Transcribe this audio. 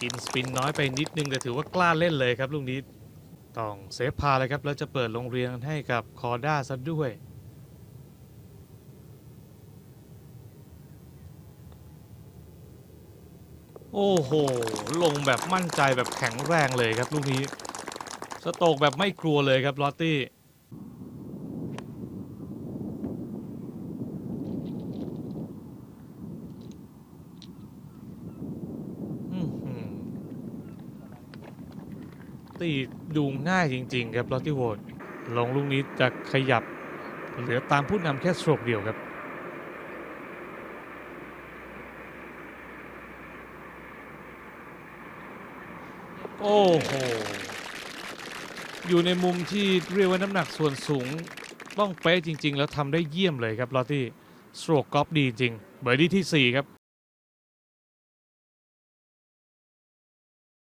กินสปินน้อยไปนิดนึงแต่ถือว่ากล้าเล่นเลยครับลูกนี้ต้องเซฟพาเลยครับแล้วจะเปิดโรงเรียนให้กับคอร์ด้าซะด้วย โอ้โห ลงแบบมั่นใจแบบแข็งแรงเลยครับลูกนี้ สโตกแบบไม่กลัวเลยครับลอตตี้ อื้อหือ ตีดูง่ายจริง ๆ ครับลอตตี้โวดลงลูกนี้จะขยับเหลือตามผู้นำแค่สโตรกเดียวครับโอ้โห อยู่ในมุมที่เรียกว่าน้ำหนักส่วนสูง ต้องเป๊ะจริง ๆ แล้วทำได้เยี่ยมเลยครับลอตตี้สโตรกกอล์ฟดีจริง เบอร์ดี้ที่ 4 ครับ